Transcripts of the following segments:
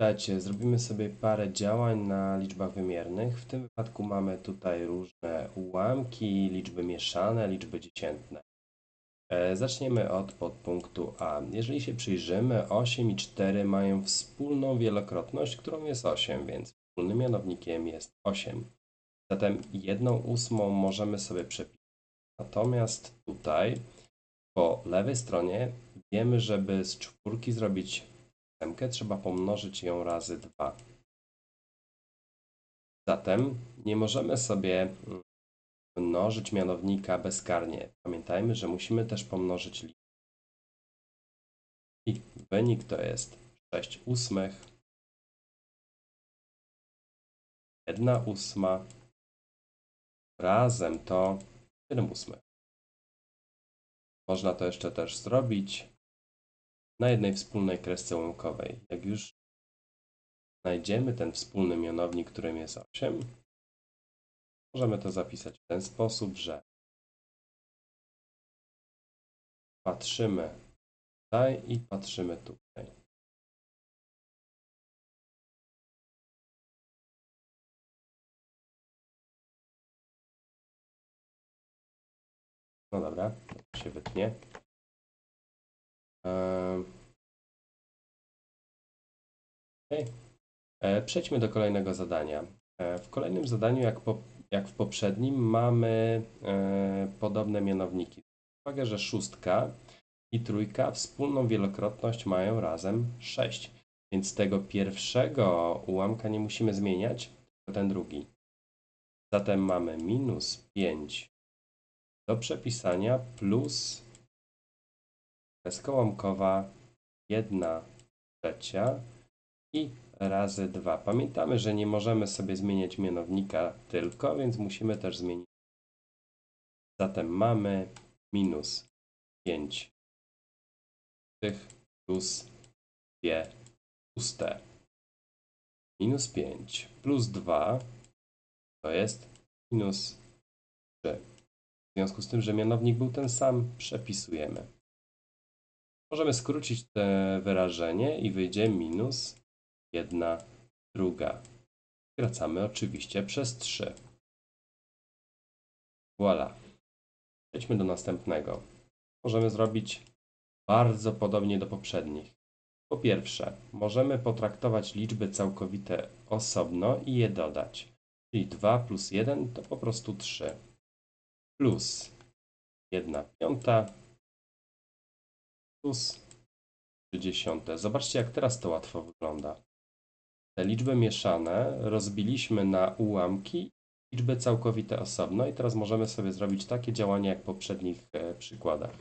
Słuchajcie, zrobimy sobie parę działań na liczbach wymiernych. W tym wypadku mamy tutaj różne ułamki, liczby mieszane, liczby dziesiętne. E, Zaczniemy od podpunktu A. Jeżeli się przyjrzymy, 8 i 4 mają wspólną wielokrotność, którą jest 8, więc wspólnym mianownikiem jest 8. Zatem 1 ósmą możemy sobie przepisać. Natomiast tutaj po lewej stronie wiemy, żeby z czwórki zrobić trzeba pomnożyć ją razy 2. Zatem nie możemy sobie mm, mnożyć mianownika bezkarnie. Pamiętajmy, że musimy też pomnożyć liczbę. I wynik to jest 6 ósmych, 1 ósma, razem to 7 ósmych. Można to jeszcze też zrobić na jednej wspólnej kresce łamkowej. Jak już znajdziemy ten wspólny mianownik, którym jest 8, możemy to zapisać w ten sposób, że patrzymy tutaj i patrzymy tutaj. No dobra, to się wytnie. Przejdźmy do kolejnego zadania. E, W kolejnym zadaniu, jak, po, jak w poprzednim, mamy e, podobne mianowniki. Uwagę, że szóstka i trójka wspólną wielokrotność mają razem 6. Więc tego pierwszego ułamka nie musimy zmieniać, tylko ten drugi. Zatem mamy minus 5 do przepisania plus kreska łamkowa 1 trzecia i razy 2. Pamiętamy, że nie możemy sobie zmieniać mianownika tylko, więc musimy też zmienić. Zatem mamy minus 5 tych plus 2 puste. Minus 5 plus 2 to jest minus 3. W związku z tym, że mianownik był ten sam, przepisujemy. Możemy skrócić to wyrażenie i wyjdzie minus 1 druga. Skracamy oczywiście przez 3. Voilà. Przejdźmy do następnego. Możemy zrobić bardzo podobnie do poprzednich. Po pierwsze, możemy potraktować liczby całkowite osobno i je dodać. Czyli 2 plus 1 to po prostu 3. Plus 1 piąta plus 3 dziesiąte. Zobaczcie, jak teraz to łatwo wygląda. Liczby mieszane rozbiliśmy na ułamki, liczby całkowite osobno i teraz możemy sobie zrobić takie działanie jak w poprzednich e, przykładach.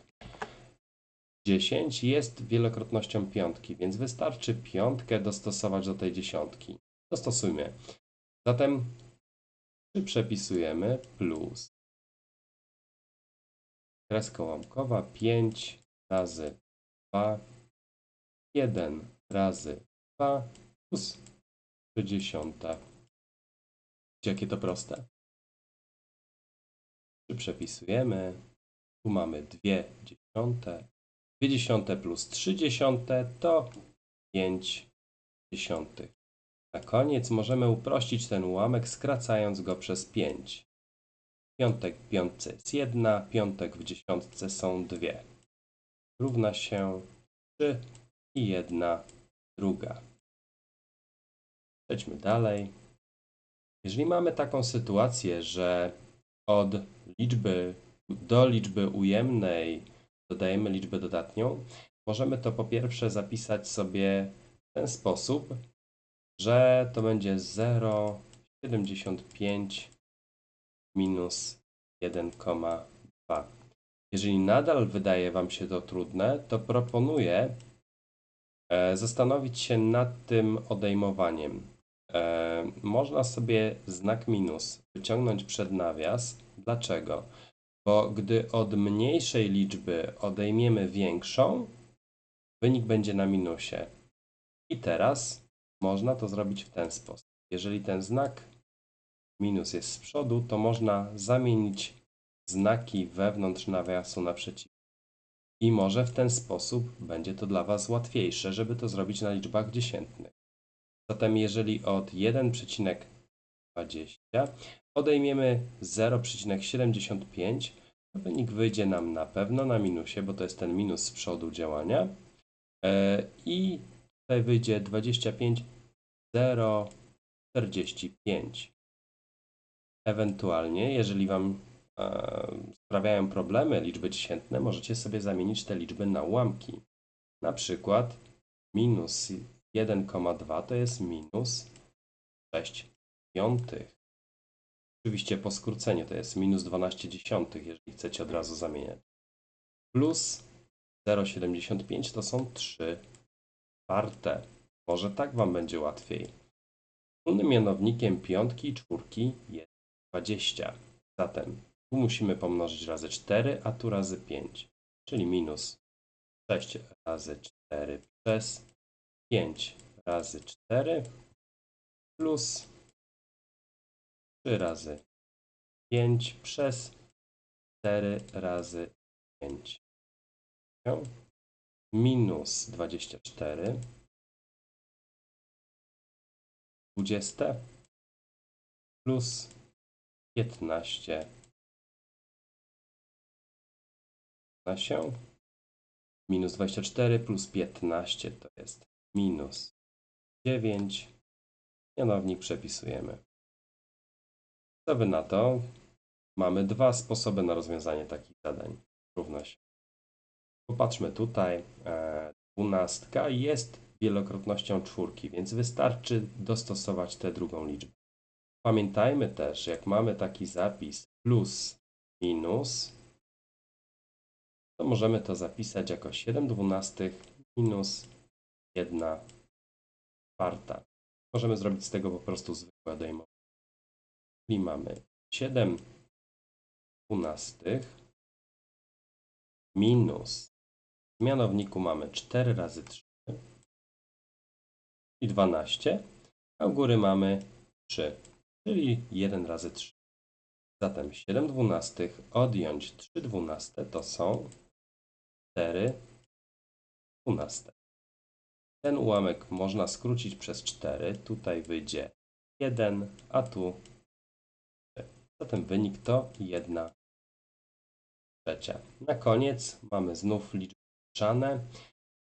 10 jest wielokrotnością piątki, więc wystarczy piątkę dostosować do tej dziesiątki. Dostosujmy. Zatem 3 przepisujemy plus kreska łamkowa 5 razy 2, 1 razy 2 plus 3 dziesiąta. Widzicie, jakie to proste? 3 przepisujemy. Tu mamy 2 dziesiąte. 2 dziesiąte plus 3 dziesiąte to 5 dziesiątych. Na koniec możemy uprościć ten ułamek, skracając go przez 5. Piątek w piątce jest 1, piątek w dziesiątce są 2. Równa się 3 i 1 druga. Przejdźmy dalej. Jeżeli mamy taką sytuację, że od liczby do liczby ujemnej dodajemy liczbę dodatnią, możemy to po pierwsze zapisać sobie w ten sposób, że to będzie 0,75 minus 1,2. Jeżeli nadal wydaje Wam się to trudne, to proponuję e, zastanowić się nad tym odejmowaniem. E, można sobie znak minus wyciągnąć przed nawias. Dlaczego? Bo gdy od mniejszej liczby odejmiemy większą, wynik będzie na minusie. I teraz można to zrobić w ten sposób. Jeżeli ten znak minus jest z przodu, to można zamienić znaki wewnątrz nawiasu na przeciw. I może w ten sposób będzie to dla Was łatwiejsze, żeby to zrobić na liczbach dziesiętnych. Zatem jeżeli od 1,20 odejmiemy 0,75, to wynik wyjdzie nam na pewno na minusie, bo to jest ten minus z przodu działania. E, I tutaj wyjdzie 25,045. Ewentualnie, jeżeli Wam e, sprawiają problemy liczby dziesiętne, możecie sobie zamienić te liczby na ułamki. Na przykład minus 1,2 to jest minus 6 piątych. Oczywiście po skróceniu to jest minus 12 dziesiątych, jeżeli chcecie od razu zamieniać. Plus 0,75 to są 3 czwarte. Może tak Wam będzie łatwiej. Wspólnym mianownikiem piątki i czwórki jest 20. Zatem tu musimy pomnożyć razy 4, a tu razy 5, czyli minus 6 razy 4 przez 5 razy 4 plus 3 razy 5 przez 4 razy 5. Minus 24. 20 plus 15 na się. Minus 24 plus 15 to jest minus 9. Mianownik przepisujemy. Co na to? Mamy dwa sposoby na rozwiązanie takich zadań. Równość. Popatrzmy tutaj. E, dwunastka jest wielokrotnością czwórki, więc wystarczy dostosować tę drugą liczbę. Pamiętajmy też, jak mamy taki zapis plus minus, to możemy to zapisać jako 7 dwunastych minus 1 czwarta. Możemy zrobić z tego po prostu zwykłe odejmowanie. Czyli mamy 7 dwunastych minus w mianowniku mamy 4 razy 3 i 12, a u góry mamy 3, czyli 1 razy 3. Zatem 7 dwunastych odjąć 3 dwunaste to są 4 dwunaste. Ten ułamek można skrócić przez 4. Tutaj wyjdzie 1, a tu 3. Zatem wynik to 1 trzecia. Na koniec mamy znów liczby mieszane.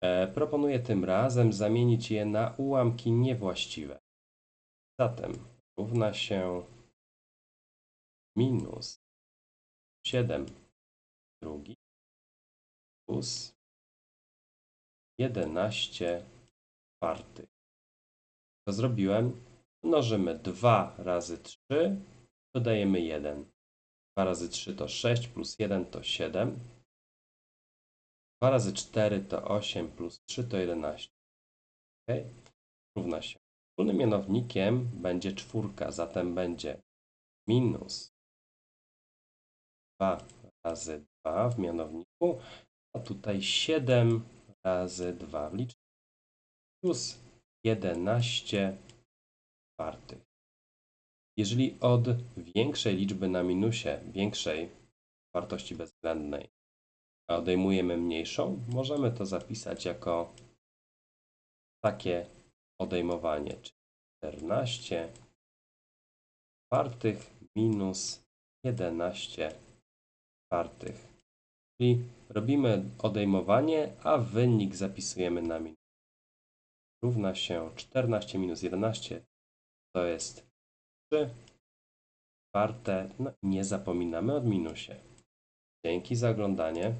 E, proponuję tym razem zamienić je na ułamki niewłaściwe. Zatem równa się minus 7 drugi plus 11 czwartych. To zrobiłem. Mnożymy 2 razy 3, dodajemy 1. 2 razy 3 to 6, plus 1 to 7. 2 razy 4 to 8, plus 3 to 11. Ok? Równa się. Wspólnym mianownikiem będzie czwórka, zatem będzie minus 2 razy 2 w mianowniku, a tutaj 7 razy 2 w liczbie plus 11 czwartych. Jeżeli od większej liczby na minusie, większej wartości bezwzględnej, odejmujemy mniejszą, możemy to zapisać jako takie odejmowanie, czyli 14 czwartych minus 11 czwartych. Czyli robimy odejmowanie, a wynik zapisujemy na minus. Równa się 14 minus 11 to jest 3 czwarte. No nie zapominamy o minusie. Dzięki za oglądanie.